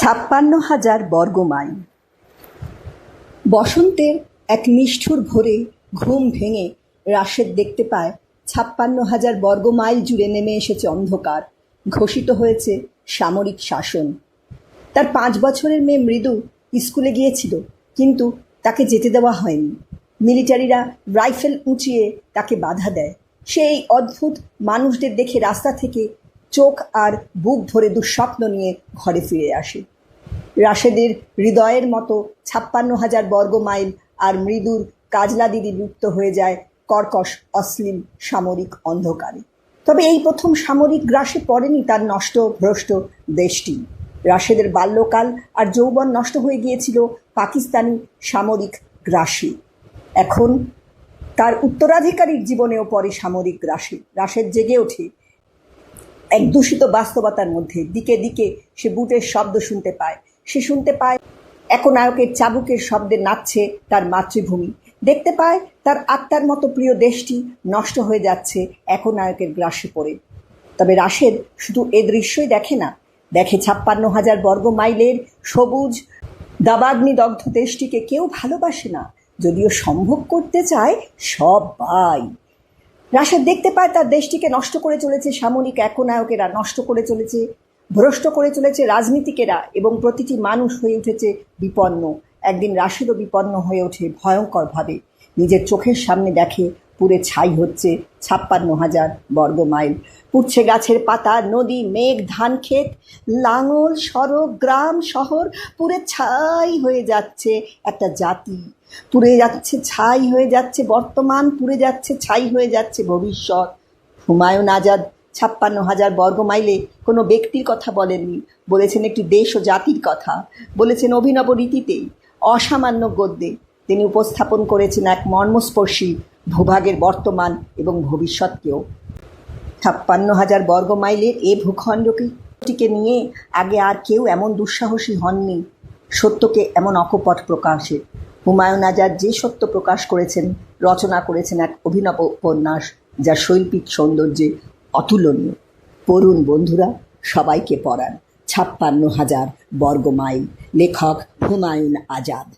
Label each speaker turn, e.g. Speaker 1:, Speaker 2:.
Speaker 1: ছাপ্পান্ন হাজার বর্গমাইল। বসন্তের এক নিষ্ঠুর ভোরে ঘুম ভেঙে রাশেদ দেখতে পায় ছাপ্পান্ন হাজার বর্গমাইল জুড়ে নেমে এসেছে অন্ধকার, ঘোষিত হয়েছে সামরিক শাসন। তার পাঁচ বছরের মেয়ে মৃদু স্কুলে গিয়েছিল, কিন্তু তাকে যেতে দেওয়া হয়নি। মিলিটারিরা রাইফেল উঁচিয়ে তাকে বাধা দেয়। সে এই অদ্ভুত মানুষদের দেখে রাস্তা থেকে চোখ আর বুক ভরে দুঃস্বপ্ন নিয়ে ঘরে ফিরে আসে। রাশেদের হৃদয়ের মতো ছাপ্পান্ন হাজার বর্গ মাইল আর মৃদুর কাজলা দিদি লুপ্ত হয়ে যায় কর্কশ, অশ্লীল, সামরিক অন্ধকারে। তবে এই প্রথম সামরিক গ্রাসে পড়েনি তার নষ্ট, ভ্রষ্ট দেশটি। রাশেদের বাল্যকাল আর যৌবন নষ্ট হয়ে গিয়েছিল পাকিস্তানি সামরিক গ্রাসে। এখন তার উত্তরাধিকারীর জীবনেও পরে সামরিক গ্রাসে। রাশেদ জেগে ওঠে এক দূষিত বাস্তবতার মধ্যে। দিকে দিকে সে বুটের শব্দ শুনতে পায়। সে শুনতে পায় একনায়কের চাবুকের শব্দে নাচছে তার মাতৃভূমি। দেখতে পায় তার আত্মার মতো প্রিয় দেশটি নষ্ট হয়ে যাচ্ছে একনায়কের গ্রাসে পড়ে। তবে রাশেদ শুধু এ দৃশ্যই দেখে না, দেখে ছাপ্পান্ন হাজার বর্গ মাইলের সবুজ দাবাগ্নিদগ্ধ দেশটিকে কেউ ভালোবাসে না। যদিও সম্ভব করতে চায় সবাই। রাশেদ দেখতে পায় তার দেশটিকে নষ্ট করে চলেছে সামরিক একনায়কেরা, নষ্ট করে চলেছে, ভ্রষ্ট করে চলেছে রাজনীতিকেরা এবং প্রতিটি মানুষ হয়ে উঠেছে বিপন্ন। একদিন রাশিদও বিপন্ন হয়ে ওঠে ভয়ঙ্করভাবে। নিজের চোখের সামনে দেখে পুরে ছাই হচ্ছে ছাপ্পান্ন হাজার বর্গ মাইল। পুড়ছে গাছের পাতা, নদী, মেঘ, ধান ক্ষেত, লাঙল, সড়ক, গ্রাম, শহর, পুরে ছাই হয়ে যাচ্ছে একটা জাতি। পুড়ে যাচ্ছে, ছাই হয়ে যাচ্ছে বর্তমান, পুড়ে যাচ্ছে, ছাই হয়ে যাচ্ছে ভবিষ্যৎ। হুমায়ুন আজাদ ছাপ্পান্ন হাজার বর্গ মাইলে কোনো ব্যক্তির কথা বলেননি। বলেছেন একটি দেশ ও জাতির কথা। বলেছেন অভিনব রীতিতেই অসামান্য গদ্যে। তিনি উপস্থাপন করেছেন এক মর্মস্পর্শী ভূভাগের বর্তমান এবং ভবিষ্যৎকেও। ছাপ্পান্ন হাজার বর্গ মাইলের এ ভূখণ্ডটিকে নিয়ে আগে আর কেউ এমন দুঃসাহসী হননি। সত্যকে এমন অকপট প্রকাশে হুমায়ুন আজাদ যে সত্য প্রকাশ করেছেন, রচনা করেছেন এক অভিনব উপন্যাস, যা শৈল্পিক সৌন্দর্যে অতুলনীয়। পড়ুন বন্ধুরা, সবাইকে পড়ান ছাপ্পান্ন হাজার বর্গ মাইল। লেখক হুমায়ুন আজাদ।